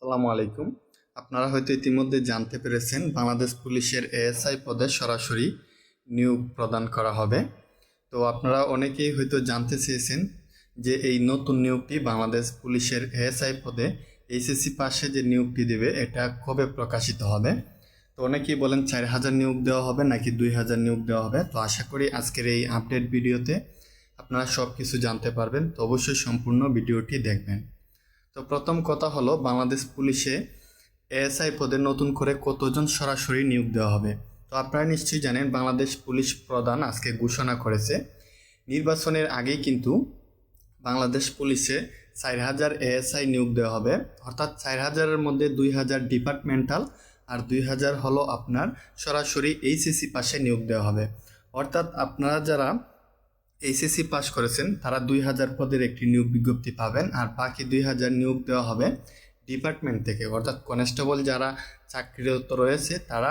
আসসালামু আলাইকুম। আপনারা হয়তো ইতিমধ্যে জানতে পেরেছেন, বাংলাদেশ পুলিশের এএসআই পদে সরাসরি নিয়োগ প্রদান করা হবে। তো আপনারা অনেকেই হয়তো জানতে চেয়েছেন যে এই নতুন নিয়োগটি বাংলাদেশ পুলিশের এএসআই পদে এইচএসসি পাশে যে নিয়োগটি দেবে, এটা কবে প্রকাশিত হবে? তো অনেকেই বলেন চার হাজার নিয়োগ দেওয়া হবে নাকি দুই হাজার নিয়োগ দেওয়া হবে। তো আশা করি আজকের এই আপডেট ভিডিওতে আপনারা সব কিছু জানতে পারবেন। তো অবশ্যই সম্পূর্ণ ভিডিওটি দেখবেন। তো প্রথম কথা হলো, বাংলাদেশ পুলিশে এএসআই পদে নতুন করে কতজন সরাসরি নিয়োগ দেওয়া হবে? তো আপনারা নিশ্চয়ই জানেন, বাংলাদেশ পুলিশ প্রধান আজকে ঘোষণা করেছে, নির্বাচনের আগেই কিন্তু বাংলাদেশ পুলিশে চার হাজার এএসআই নিয়োগ দেওয়া হবে। অর্থাৎ চার হাজারের মধ্যে দুই হাজার ডিপার্টমেন্টাল আর দুই হাজার হলো আপনার সরাসরি এইচএসসি পাশে নিয়োগ দেওয়া হবে। অর্থাৎ আপনারা যারা এইচএসসি পাস করেছেন, তারা দুই হাজার পদের একটি নিয়োগ বিজ্ঞপ্তি পাবেন আর বাকি দুই হাজার নিয়োগ দেওয়া হবে ডিপার্টমেন্ট থেকে। অর্থাৎ কনস্টেবল যারা চাকরিরত রয়েছে, তারা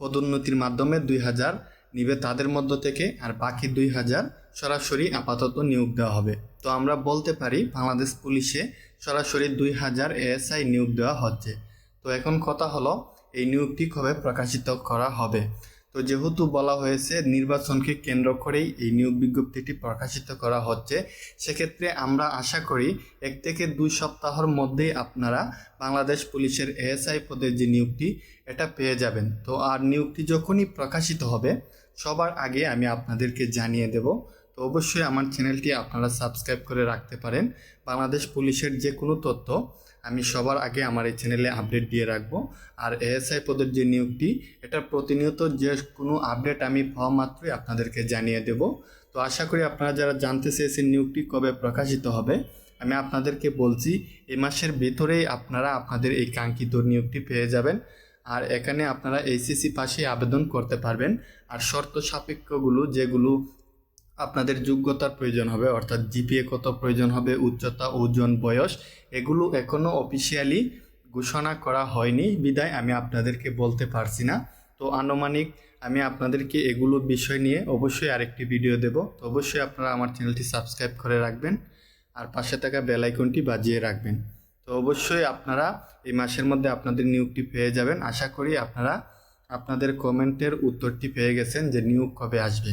পদোন্নতির মাধ্যমে দুই হাজার নিবে তাদের মধ্য থেকে আর বাকি দুই হাজার সরাসরি আপাতত নিয়োগ দেওয়া হবে। তো আমরা বলতে পারি, বাংলাদেশ পুলিশে সরাসরি দুই হাজার এএসআই নিয়োগ দেওয়া হচ্ছে। তো এখন কথা হলো, এই নিয়োগটি কবে প্রকাশিত করা হবে? তো যেহেতু বলা হয়েছে নির্বাচনকে কেন্দ্র করেই এই নিয়োগ বিজ্ঞপ্তিটি প্রকাশিত করা হচ্ছে, সেক্ষেত্রে আমরা আশা করি এক থেকে দুই সপ্তাহের মধ্যেই আপনারা বাংলাদেশ পুলিশের এএসআই পদের যে নিয়োগটি, এটা পেয়ে যাবেন। তো আর নিয়োগটি যখনই প্রকাশিত হবে, সবার আগে আমি আপনাদেরকে জানিয়ে দেব তো অবশ্যই আমার চ্যানেলটি আপনারা সাবস্ক্রাইব করে রাখতে পারেন। বাংলাদেশ পুলিশের যে কোনো তথ্য আমি সবার আগে আমার এই চ্যানেলে আপডেট দিয়ে রাখব। আর এএসআই পদের যে নিয়োগটি এটা প্রতিনিয়ত যে কোনো আপডেট আমি পাওয়া মাত্রই আপনাদেরকে জানিয়ে দেব। তো আশা করি আপনারা যারা জানতে চেয়েছেন নিয়োগটি কবে প্রকাশিত হবে, আমি আপনাদেরকে বলছি এই মাসের ভেতরেই আপনারা আপনাদের এই কাঙ্ক্ষিত নিয়োগটি পেয়ে যাবেন। আর এখানে আপনারা এইচএসসি পাশে আবেদন করতে পারবেন। আর শর্ত সাপেক্ষগুলো যেগুলো আপনাদের যোগ্যতার প্রয়োজন হবে, অর্থাৎ জিপিএ কত প্রয়োজন হবে, উচ্চতা, ওজন, বয়স, এগুলো এখনও অফিসিয়ালি ঘোষণা করা হয়নি। বিদায়, আমি আপনাদেরকে বলতে পারছি না। তো আনুমানিক আমি আপনাদেরকে এগুলো বিষয় নিয়ে অবশ্যই আরেকটি ভিডিও দেব। তো অবশ্যই আপনারা আমার চ্যানেলটি সাবস্ক্রাইব করে রাখবেন আর পাশে থাকা বেল আইকনটি বাজিয়ে রাখবেন। তো অবশ্যই আপনারা এই মাসের মধ্যে আপনাদের নিয়োগটি পেয়ে যাবেন। আশা করি আপনারা আপনাদের কমেন্টের উত্তরটি পেয়ে গেছেন যে নিয়োগ কবে আসবে।